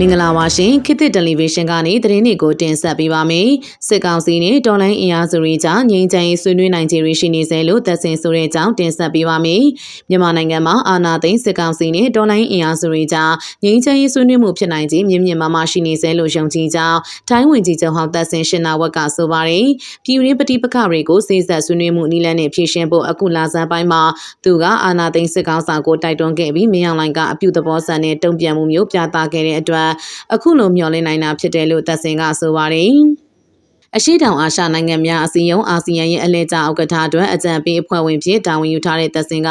မင်္ဂလာပါရှင်ခေတ်သစ်တယ်လီဗီရှင်းကနေသတင်းတွေကိုတင်ဆက်ပေးပါမယ်စစ်ကောင်စီနဲ့တော်လိုင်းအင်အားစုတွေကြားငြိမ်းချမ်းရေးဆွေးနွေးနိုင်ခြေတွေရှိနေစေလို့သက်စင်ဆိုတဲ့အကြောင်းတင်ဆက်ပေးပါမယ်မြန်မာနိုင်ငံမှာအာဏာသိမ်းစစ်ကောင်စီနဲ့တော်လိုင်းအင်အားစုတွေကြားငြိမ်းချမ်းရေးဆွေးနွေးမှုဖြစ်နိုင်ခြေမြင့်မြင့်မားမားရှိနေစေလို့ယုံကြည်ကြောင်းထိုင်းဝင်ကြီးချုပ်ဟောင်းသက်စင်ရှင်နာဝက်ကဆိုပါတယ်ပြည်ရင်းပဋိပက္ခတွေကိုစိစက်ဆွေးနွေးမှုနည်းလမ်းနဲ့ဖြေရှင်းဖို့အခုလာဇန်ပိုင်းမှာသူကအာဏာသိမ်းစစ်ကောင်ဆောင်ကိုတိုက်တွန်းခဲ့ပြီးမင်းအောင်လှိုင်ကအပြုသဘောဆန်နဲ့တုံ့ပြန်မှုမျိုးပြသခဲ့တဲ့အတွက်အခုလိုမျှော်လင့်နိုင်တာဖြစ်တယ်လို့သက်စင်ကဆိုပါတယ်။ အရှိတောင်အာရှနိုင်ငံများအစည်းအရုံးအာဆီယံရဲ့အလဲကျဥက္ကဋ္ဌအတွက်အကြံပေးအဖွဲ့ဝင်ဖြစ်တာဝန်ယူထားတဲ့သက်စင်က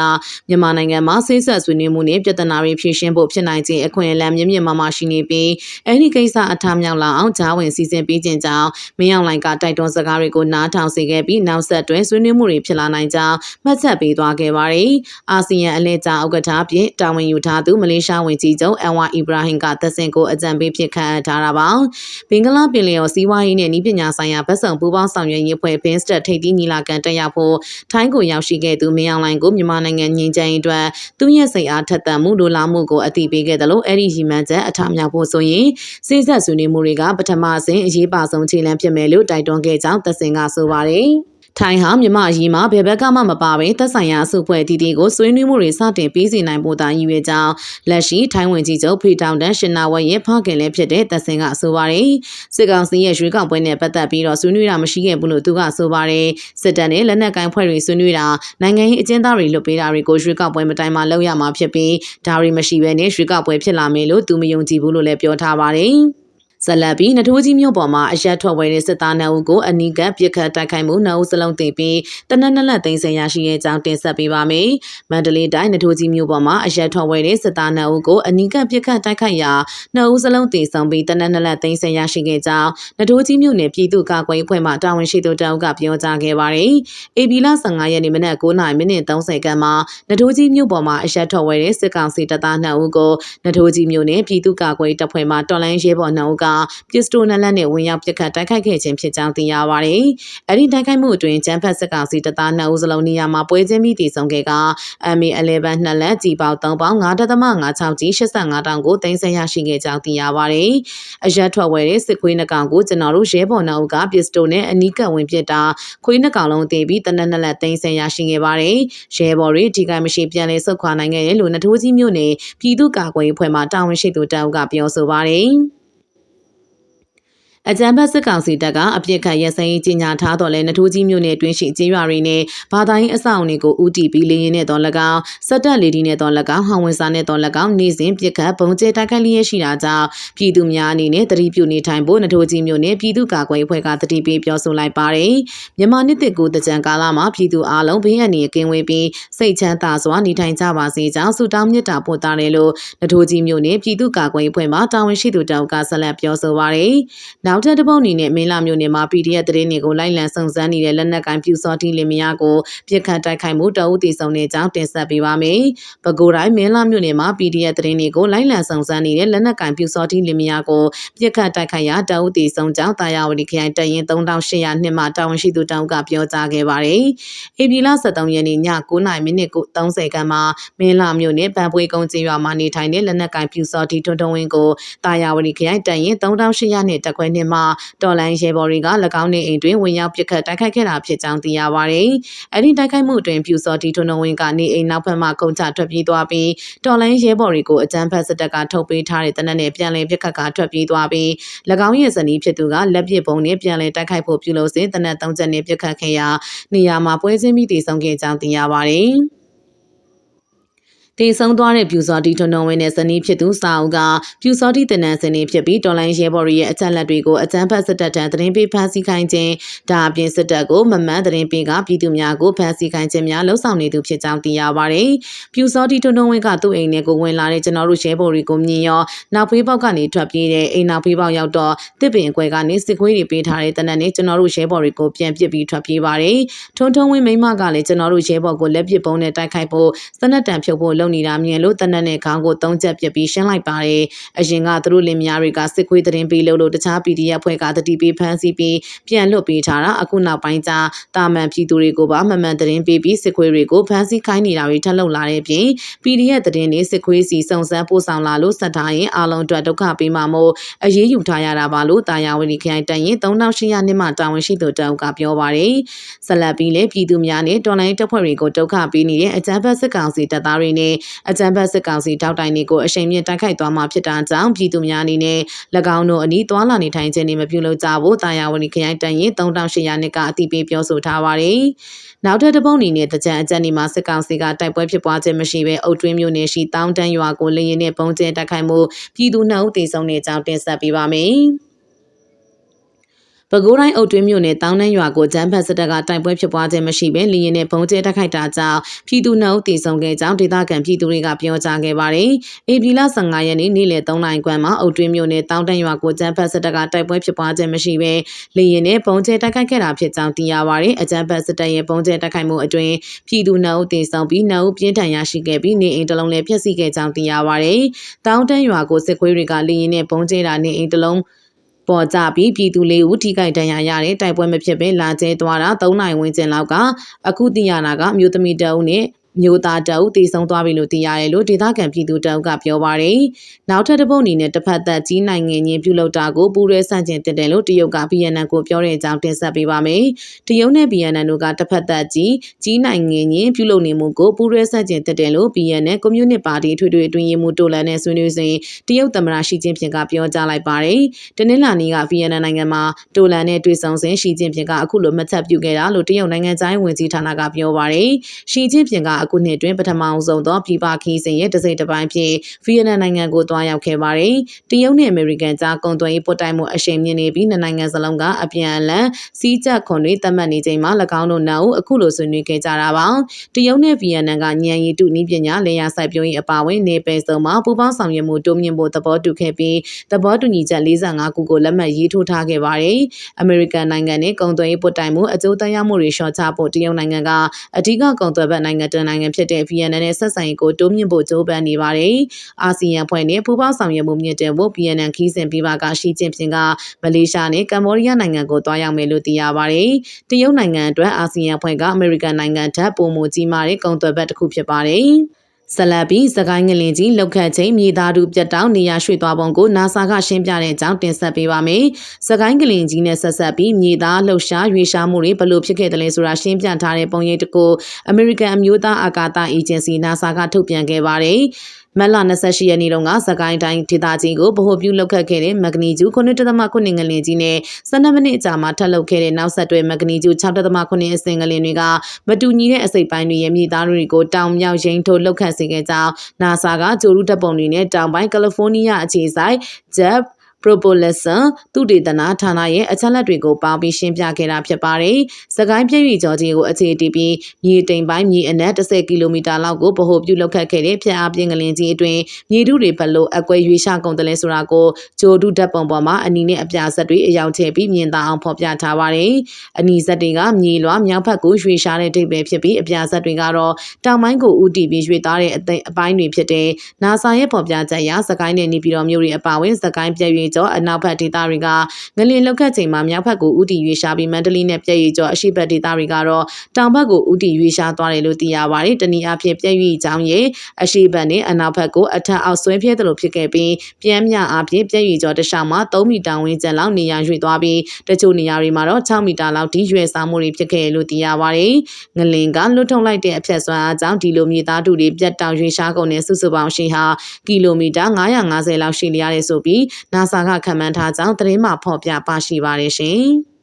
မြန်မာနိုင်ငံမှာဆေးဆက်ဆွေးနွေးမှုနဲ့ပြည်ထနာတွေဖြည့်ရှင်းဖို့ဖြစ်နိုင်ခြင်းအခွင့်အလမ်းမြင့်မြင့်မားမားရှိနေပြီးအဲဒီကိစ္စအထားမြောက်လာအောင်ဂျားဝင်စီစဉ်ပေးခြင်းကြောင့်မင်းအောင်လှိုင်ကတိုက်တွန်းစကားတွေကိုနားထောင်စေခဲ့ပြီးနောက်ဆက်တွဲဆွေးနွေးမှုတွေဖြစ်လာနိုင်ကြောင်းမှတ်ချက်ပေးသွားခဲ့ပါတယ်။အာဆီယံအလဲကျဥက္ကဋ္ဌဖြစ်တာဝန်ယူထားသူမလေးရှားဝန်ကြီးချုပ်အန်ဝါအီဘရာဟင်ကသက်စင်ကိုအကြံပေးဖြစ်ခန့်အပ်ထားတာပါ။ဘင်္ဂလားပင်လယ်ော်စီးပွားရေးနဲ့ဤပညာဆိုင်ရာဗတ်စုံပူးပေါင်းဆောင်ရွက်ရေးဖွဲ့ဘင်းစတက်ထိပ်သီးညီလာခံတက်ရောက်ဖို့ထိုင်းကိုရောက်ရှိခဲ့သူမင်းအောင်လှိုင်ကိုမြန်မာနိုင်ငံငြိမ်းချမ်းရေးအတွက်သူရဲ့စိတ်အားထက်သန်မှုလိုလားမှုကိုအသိပေးခဲ့တယ်လို့အဲ့ဒီရီမန်ချက်အထမြောက်ဖို့ဆိုရင်စိစက်ဆွေးနွေးမှုတွေကပထမအဆင့်အရေးပါဆုံးခြေလှမ်းဖြစ်မယ်လို့တိုက်တွန်းခဲ့ကြောင်းသက်စင်ကဆိုပါတယ်။ ထိုင်းဟာမြမအရေးမှာဘယ်ဘက်ကမှမပါဘဲသက်ဆိုင်ရာအစုဖွဲ့အသီးသီးကိုဆွေးနွေးမှုတွေစတင်ပြီးစီနိုင်ဖို့သာရည်ရွယ်ကြောင်းလက်ရှိထိုင်းဝင်ကြီးချုပ်ဖရီတောင်တန်ရှင်နာဝက်ရဲ့ဖခင်လည်းဖြစ်တဲ့သက်စင်ကဆိုပါတယ်စစ်ကောင်စီရဲ့ရွေးကောက်ပွဲနဲ့ပတ်သက်ပြီးတော့ဆွေးနွေးတာမရှိခဲ့ဘူးလို့သူကဆိုပါတယ်စစ်တပ်နဲ့လက်နက်ကိုင်ဖွဲ့တွေဆွေးနွေးတာနိုင်ငံရေးအကျဉ်းသားတွေလွတ်ပေးတာတွေကိုရွေးကောက်ပွဲမတိုင်မှာလုပ်ရမှာဖြစ်ပြီးဒါတွေမရှိဘဲနဲ့ရွေးကောက်ပွဲဖြစ်လာမယ်လို့သူမယုံကြည်ဘူးလို့လည်းပြောထားပါတယ် ဇလတ်ပြီးနထိုးကြီးမြို့ပေါ်မှာအရက်ထွက်ဝဲတဲ့စစ်သားနှုတ်ကိုအနီးကပ်ပြစ်ခတ်တိုက်ခိုက်မှုနှုတ်စလုံးသိပြီးတနက်နလက်သိမ်းဆင်ရရှိရဲ့အကြောင်းတင်ဆက်ပေးပါမယ်။မန္တလေးတိုင်းနထိုးကြီးမြို့ပေါ်မှာအရက်ထွက်ဝဲတဲ့စစ်သားနှုတ်ကိုအနီးကပ်ပြစ်ခတ်တိုက်ခိုက်ရာနှုတ်စလုံးသိဆုံးပြီးတနက်နလက်သိမ်းဆင်ရရှိခဲ့ကြောင်းနထိုးကြီးမြို့နယ်ပြည်သူ့ကာကွယ်ရေးဖွဲ့မှတာဝန်ရှိသူတအုပ်ကပြောကြားခဲ့ပါတယ်။ AB လ15ရက်နေ့မနက်9:30မိနစ်30ခန်းမှာနထိုးကြီးမြို့ပေါ်မှာအရက်ထွက်ဝဲတဲ့စစ်ကောင်စီတပ်သားနှုတ်ကိုနထိုးကြီးမြို့နယ်ပြည်သူ့ကာကွယ်ရေးတပ်ဖွဲ့မှတော်လိုင်းရဲဘော်နှုတ်ကပစ္စတိုနလက်နဲ့ဝင်ရောက်ပစ်ခတ်တိုက်ခိုက်ခဲ့ခြင်းဖြစ်ကြောင်းသိရပါတယ်။အဲဒီတိုက်ခိုက်မှုအတွင်းကျန်းဖက်စစ်ကောင်စီတပ်သား2ဦးစလုံးနေရာမှာပွဲချင်းပြီးတည်ဆုံခဲ့က MA11 နှစ်လက်ကြီးပေါက်3ပေါင်း9.56ကြီး85တောင်ကိုတင်ဆက်ရရှိခဲ့ကြောင်းသိရပါတယ်။အရက်ထွက်ဝဲတဲ့စစ်ခွေးနှကောင်ကိုကျွန်တော်တို့ရဲဘော်နှုတ်ကပစ္စတိုနဲ့အနီးကပ်ဝင်ပစ်တာခွေးနှကောင်လုံးတေးပြီးတနက်နှစ်လက်တင်ဆက်ရရှိခဲ့ပါတယ်။ရဲဘော်တွေဒီကမရှိပြန်လဲဆုတ်ခွာနိုင်ခဲ့တယ်လို့နထိုးကြီးမြို့နယ်ပြည်သူ့ကာကွယ်ရေးဖွဲ့မှတာဝန်ရှိသူတအုပ်ကပြောဆိုပါတယ်။ အကြံဖတ်စစ်ကောင်စီတပ်ကအပြစ်ခတ်ရစရင်ကြီးညာထားတော်လဲနထိုးကြီးမြို့နယ်တွင်းရှိကျေးရွာတွေနဲ့ဘာသာရေးအဆောက်အုံတွေကိုဥတီပြီးလေရင်နဲ့တော်၎င်းစက်တက်လေဒီနဲ့တော်၎င်းဟောင်ဝင်စာနဲ့တော်၎င်းနေစဉ်ပြစ်ခတ်ပုံကျဲတိုက်ခိုက်လျက်ရှိတာကြောင့်ပြည်သူများအနေနဲ့တတိပြုနေထိုင်ဖို့နထိုးကြီးမြို့နယ်ပြည်သူ့ကာကွယ်ရေးဖွဲ့ကတတိပေးပြောဆိုလိုက်ပါတယ်မြန်မာနှစ်တစ်ကိုတကြံကာလမှာပြည်သူအလုံးဘေးအန္တရာယ်ကင်းဝေးပြီးစိတ်ချမ်းသာစွာနေထိုင်ကြပါစေကြောင်းဆုတောင်းမြတ်တာပို့တာတယ်လို့နထိုးကြီးမြို့နယ်ပြည်သူ့ကာကွယ်ရေးဖွဲ့မှတာဝန်ရှိသူတောက်ကဆက်လက်ပြောဆိုပါတယ်။နောက်ထပ်တစ်ပုတ်အနေနဲ့မင်းလာမျိုးနယ်မှာ PDF သတင်းတွေကိုလိုက်လံစုံစမ်းနေတဲ့လက်နက်ကိုင်ပြူစောတိလင်မယားကိုပြစ်ခတ်တိုက်ခိုက်မှုတအုပ်တီဆောင်တဲ့အကြောင်းတင်ဆက်ပေးပါမယ်။ပဲခူးတိုင်းမင်းလာမျိုးနယ်မှာ PDF သတင်းတွေကိုလိုက်လံစုံစမ်းနေတဲ့လက်နက်ကိုင်ပြူစောတိလင်မယားကိုပြစ်ခတ်တိုက်ခိုက်ရာတအုပ်တီဆောင်ကြောင်းတာယာဝတီခရိုင်တရင်3800နှစ်မှာတာဝန်ရှိသူတအုပ်ကပြောကြားခဲ့ပါတယ်။ဧပြီလ23ရက်နေ့ည9:30မိနစ်30ခန်းမှာမင်းလာမျိုးနယ်ဗန်ပွေကုန်းကျေးရွာမှာနေထိုင်တဲ့လက်နက်ကိုင်ပြူစောတိထွန်းထွန်းဝင်းကိုတာယာဝတီခရိုင်တရင်3800နှစ်တက်ခွဲနှစ်မှာတော်လိုင်းရဲဘော်တွေက၎င်းနေအိမ်တွင်ဝင်ရောက်ပစ်ခတ်တိုက်ခိုက်ခဲ့တာဖြစ်ကြောင်းသိရပါတယ်။အဲဒီတိုက်ခိုက်မှုအတွင်းပြူစော်တီထွန်းဝင်းကနေအိမ်နောက်ဘက်မှခုံချထွက်ပြေးသွားပြီးတော်လိုင်းရဲဘော်တွေကိုအကြမ်းဖက်စစ်တပ်ကထုတ်ပေးထားတဲ့တနက်နဲ့ပြန်လည်ပစ်ခတ်ကထွက်ပြေးသွားပြီး၎င်းရဲ့ဇနီးဖြစ်သူကလက်ပစ်ပုံနဲ့ပြန်လည်တိုက်ခိုက်ဖို့ပြုလုပ်စဉ်တနက်၃ချက်နဲ့ပစ်ခတ်ခဲ့ရာနေရာမှာပွဲချင်းပြီးတည်ဆုံခဲ့ကြောင်းသိရပါတယ်။ တည်ဆုံသွားတဲ့ပြူစောတီထွန်းထွန်းဝင်းနဲ့ဇနီးဖြစ်သူစာအုပ်ကပြူစောတီတနန်စင်နေဖြစ်ပြီးတော်လိုင်းရဲဘော်ရဲ့အချက်လက်တွေကိုအကြမ်းဖက်စစ်တပ်ထံသတင်းပေးဖန်ဆီးခိုင်းခြင်းဒါအပြင်စစ်တပ်ကိုမမှန်သတင်းပေးကပြည်သူများကိုဖန်ဆီးခိုင်းခြင်းများလှုံ့ဆော်နေသူဖြစ်ကြောင်းသိရပါတယ်။ပြူစောတီထွန်းထွန်းဝင်းကသူ့အိမ်ထဲကိုဝင်လာတဲ့ကျွန်တော်တို့ရဲဘော်တွေကိုမြင်ရောနောက်ဖေးပေါက်ကနေထွက်ပြေးတဲ့အိမ်နောက်ဖေးပေါက်ရောက်တော့တစ်ပင်အကွဲကနေစစ်ခွေးတွေပေးထားတဲ့တနက်နဲ့ကျွန်တော်တို့ရဲဘော်တွေကိုပြန်ပစ်ပြီးထွက်ပြေးပါတယ်။ထွန်းထွန်းဝင်းမိမကလည်းကျွန်တော်တို့ရဲဘော်ကိုလက်ပစ်ပုံးနဲ့တိုက်ခိုက်ဖို့စနက်တံဖြုတ်ဖို့လုပ်နေတာမြင်လို့တနက်နဲ့ခေါင်းကိုသုံးချက်ပြစ်ပြီးရှင်းလိုက်ပါတယ်အရင်ကသူတို့လင်မယားတွေကစစ်ခွေးသတင်းပေးလို့လို့တခြား PDF ဖွဲ့ကတတိပေးဖမ်းဆီးပြီးပြန်လွတ်ပေးထားတာအခုနောက်ပိုင်းကျတာမန်ပြည်သူတွေကိုပါမမှန်သတင်းပေးပြီးစစ်ခွေးတွေကိုဖမ်းဆီးခိုင်းနေတာတွေထပ်လုပ်လာတဲ့ပြင် PDF သတင်းတွေစစ်ခွေးစီစုံစမ်းပို့ဆောင်လာလို့စက်ထားရင်အားလုံးအတွက်ဒုက္ခပေးမှာမို့အရေးယူထားရတာပါလို့တာယာဝတီခရိုင်တန်ရင်3800နှစ်မှတာဝန်ရှိသူတအုပ်ကပြောပါတယ်။ဆက်လက်ပြီးလည်းပြည်သူများနဲ့တော်လိုင်းတပ်ဖွဲ့တွေကိုဒုက္ခပေးနေတဲ့အကြမ်းဖက်စစ်ကောင်စီတပ်သားတွေနဲ့အကြမ်းဖက်စစ်ကောင်စီတောက်တိုင်တွေကိုအရှိန်မြင့်တိုက်ခိုက်သွားမှာဖြစ်တာကြောင့်ပြည်သူများအနေနဲ့၎င်းတို့အနီးသွာလာနေထိုင်ခြင်းတွေမပြုလုပ်ကြဖို့တာယာဝတီခရိုင်တန်ရင်3800နှစ်ကအတိပေးပြောဆိုထားပါတယ်။နောက်ထပ်တစ်ပုံအနေနဲ့တကြံအကြံဒီမှာစစ်ကောင်စီကတိုက်ပွဲဖြစ်ပွားခြင်းမရှိဘဲအုတ်တွင်းမျိုးနယ်ရှိတောင်းတန်းရွာကိုလေရင်နဲ့ပုံကျဲတိုက်ခိုက်မှုပြည်သူနှုတ်တည်ဆုံနေကြောင်းတင်ဆက်ပေးပါမယ်။ ပဲခူးတိုင်းအုတ်တွင်းမြို့နယ်တောင်းတန်းရွာကိုဂျမ်းဖတ်စစ်တပ်ကတိုက်ပွဲဖြစ်ပွားခြင်းမရှိဘဲလီရင်နဲ့ပုံကျဲတိုက်ခိုက်တာကြောင့်ပြည်သူနှုတ်တည်ဆုံခဲ့ကြောင်းဒေသခံပြည်သူတွေကပြောကြားခဲ့ပါတယ်။အေပီလ15ရက်နေ့နေ့လယ်3နာရီခွဲမှာအုတ်တွင်းမြို့နယ်တောင်းတန်းရွာကိုဂျမ်းဖတ်စစ်တပ်ကတိုက်ပွဲဖြစ်ပွားခြင်းမရှိဘဲလီရင်နဲ့ပုံကျဲတိုက်ခိုက်ခဲ့တာဖြစ်ကြောင်းသိရပါတယ်။အဂျမ်းဖတ်စစ်တပ်ရဲ့ပုံကျဲတိုက်ခိုက်မှုအတွင်းပြည်သူနှုတ်တည်ဆုံပြီးနှုတ်ပြင်းထန်ရရှိခဲ့ပြီးနေအိမ်တစ်လုံးလည်းဖျက်ဆီးခဲ့ကြောင်းသိရပါတယ်။တောင်းတန်းရွာကိုစစ်ခွေးတွေကလီရင်နဲ့ပုံကျဲတာနေအိမ်တစ်လုံး ပေါ်ကြပြီးပြည်သူလေးဦးထိခိုက်ဒဏ်ရာရတဲ့တိုက်ပွဲမဖြစ်ဘဲလာကျဲသွားတာ၃နိုင်ဝန်းကျင်လောက်ကအခုသိရတာကမြို့သမီးတအုပ်နဲ့ မျိုးသားတအုပ်တည်ဆုံသွားပြီလို့သိရတယ်လို့ဒေသခံပြည်သူတအုပ်ကပြောပါရယ်နောက်ထပ်တစ်ပုတ်အနေနဲ့တစ်ဖက်သက်ကြီးနိုင်ငံချင်းပြုလုပ်တာကိုပူးရဲဆန့်ကျင်တက်တယ်လို့တရုတ်က BNN ကိုပြောတဲ့အကြောင်းတင်ဆက်ပေးပါမယ်တရုတ်နဲ့ BNN တို့ကတစ်ဖက်သက်ကြီးကြီးနိုင်ငံချင်းပြုလုပ်နေမှုကိုပူးရဲဆန့်ကျင်တက်တယ်လို့ BNN ကွန်မြူနစ်ပါတီထွေထွေအတွင်းရေးမှူးတိုလန်နဲ့ဆွေးနွေးစဉ်တရုတ်သမ္မတရှီကျင်းပင်ကပြောကြားလိုက်ပါတယ်တနင်္လာနေ့က BNN နိုင်ငံမှာတိုလန်နဲ့တွေ့ဆုံစဉ်ရှီကျင်းပင်ကအခုလိုမှတ်ချက်ပြုခဲ့တာလို့တရုတ်နိုင်ငံသားဝင်ကြီးဌာနကပြောပါတယ်ရှီကျင်းပင်ကအခုနှစ်အတွင်းပထမအောင်ဆုံးသောပြည်ပခီးစဉ်ရဲ့တစ်စိတ်တစ်ပိုင်းဖြစ်ဗီယက်နမ်နိုင်ငံကိုတွားရောက်ခဲ့ပါတယ်။တရုတ်နဲ့အမေရိကန်ကြားကုန်သွယ်ရေးပွတ်တိုက်မှုအရှိန်မြင့်နေပြီးနှစ်နိုင်ငံစလုံးကအပြန်အလှန်စီးကြက်ခွန်တွေသတ်မှတ်နေချိန်မှာ၎င်းတို့နောက်အခုလိုဆွေးနွေးခဲ့ကြတာပါ။တရုတ်နဲ့ဗီယက်နမ်ကညံရီတုနည်းပညာလေယာစိုက်ပျိုးရေးအပါအဝင်နေပယ်စုံမှာပူးပေါင်းဆောင်ရွက်မှုတိုးမြှင့်ဖို့သဘောတူခဲ့ပြီးသဘောတူညီချက်45ခုကိုလက်မှတ်ရေးထိုးထားခဲ့ပါတယ်။အမေရိကန်နိုင်ငံနဲ့ကုန်သွယ်ရေးပွတ်တိုက်မှုအကျိုးသက်ရောက်မှုတွေလျှော့ချဖို့တရုတ်နိုင်ငံကအဓိကကုန်သွယ်ဘက်နိုင်ငံတနိုင်ငံဖြစ်တဲ့ဗီယက်နမ်နဲ့ဆက်ဆံရေးကိုတိုးမြင့်ဖို့ကြိုးပမ်းနေပါတယ်။အာဆီယံဖွဲ့နဲ့ပူးပေါင်းဆောင်ရွက်မှုမြင့်တင်ဖို့ BNN ခီးစဉ်ပြပကရှီကျင်းပင်ကမလေးရှားနဲ့ကမ္ဘောဒီးယားနိုင်ငံကိုတွားရောက်မယ်လို့သိရပါတယ်။တရုတ်နိုင်ငံအတွက်အာဆီယံဖွဲ့ကအမေရိကန်နိုင်ငံထက်ပိုမိုကြီးမားတဲ့ကုန်သွယ်ဘက်တစ်ခုဖြစ်ပါတယ်။ ဆလပ်ပြီးစကိုင်းငလင်ကြီးလောက်ခတ်ချိန်မြေသားတူပြတ်တောင်းနေရရွှေ့သွားပုံကို NASA ကရှင်းပြတဲ့အကြောင်းတင်ဆက်ပေးပါမယ်။စကိုင်းငလင်ကြီးနဲ့ဆက်ဆက်ပြီးမြေသားလှုပ်ရှားရွေရှားမှုတွေဘလို့ဖြစ်ခဲ့တယ်လဲဆိုတာရှင်းပြထားတဲ့ပုံရိပ်တကူ American အမျိုးသားအာကာသ Agency NASA ကထုတ်ပြန်ခဲ့ပါတယ်။ မက်လ28ရက်နေ့တုန်းကစကိုင်းတိုင်းဒေသကြီးကိုဗဟိုပြုလောက်ခတ်ခဲ့တဲ့မဂနီကျူ9.9ငလင်ကြီးနဲ့12မိနစ်အကြာမှာထပ်လုပ်ခဲ့တဲ့နောက်ဆက်တွဲမဂနီကျူ6.9အစင်ငလင်တွေကမတူညီတဲ့အစိပ်ပိုင်းတွေရဲ့မြေသားတွေကိုတောင်မြောက်ရင်းထိုးလောက်ခတ်စေခဲ့ကြောင်း NASA ကဂျိုရူတပ်ပုံတွေနဲ့တောင်ပိုင်းကယ်လီဖိုးနီးယားအခြေစိုက် JEP Propulsion သူတေသနာဌာနရဲ့အချက်လက်တွေကိုပေါင်းပြီးရှင်းပြခဲ့တာဖြစ်ပါတယ်။စကိုင်းပြည့်ရီကျော်ကြီးကိုအခြေတည်ပြီးမြေတိမ်ပိုင်းမြေအနက်10ကီလိုမီတာလောက်ကိုဗဟိုပြုလုပ်ခတ်ခဲ့တဲ့ဖျက်အားပြင်းကလင်းကြီးအတွင်းမြေထုတွေဘလို့အကွဲရွေးရှာကုန်တယ်လဲဆိုတာကိုဂျိုဒုဓာတ်ပုံပေါ်မှာအနီနဲ့အပြာဆက်တွေအယောင်ချဲပြီးမြင်သာအောင်ဖော်ပြထားပါတယ်။အနီဆက်တွေကမြေလွှာမြောက်ဘက်ကိုရွေးရှာတဲ့ဒိတ်ပဲဖြစ်ပြီးအပြာဆက်တွေကတော့တောင်ပိုင်းကိုဥတီပြီးရွေသားတဲ့အသိအပိုင်းတွေဖြစ်တဲ့။ NASA ရဲ့ဖော်ပြချက်အရစကိုင်းနဲ့နေပြည်တော်မြို့တွေအပါအဝင်စကိုင်းပြည့်ရီကျော်အနောက်ဘက်ဒေသတွေကငလင်လောက်ခတ်ချိန်မှာမြောက်ဘက်ကိုဥတီရွေရှာပြီးမန္တလေးနဲ့ပြည့်ရီကျော်အရှိဘက်ဒေသတွေကတော့တောင်ဘက်ကိုဥတီရွေရှာသွားတယ်လို့သိရပါတယ်။တနည်းအားဖြင့်ပြည့်ရီချောင်းရဲ့အရှိဘက်နဲ့အနောက်ဘက်ကိုအထက်အောက်ဆွဲပြဲတယ်လို့ဖြစ်ခဲ့ပြီးပြန်မြအားဖြင့်ပြည့်ရီကျော်တခြားမှာ3မီတာဝန်းကျင်လောက်နေရာရွေသွားပြီးတချို့နေရာတွေမှာတော့6မီတာလောက်ထိရွေစားမှုတွေဖြစ်ခဲ့လို့သိရပါတယ်။ငလင်ကလွတ်ထုံလိုက်တဲ့အဖြတ်စွမ်းအားကြောင့်ဒီလိုမြေသားတူတွေပြတ်တောင်ရွေရှားကုန်တဲ့စုစုပေါင်းရှိဟာကီလိုမီတာ950လောက်ရှိလျားတယ်ဆိုပြီး NASA ကခန့်မှန်းထားကြောင်းသတင်းမှဖော်ပြပါရှိပါတယ်ရှင်။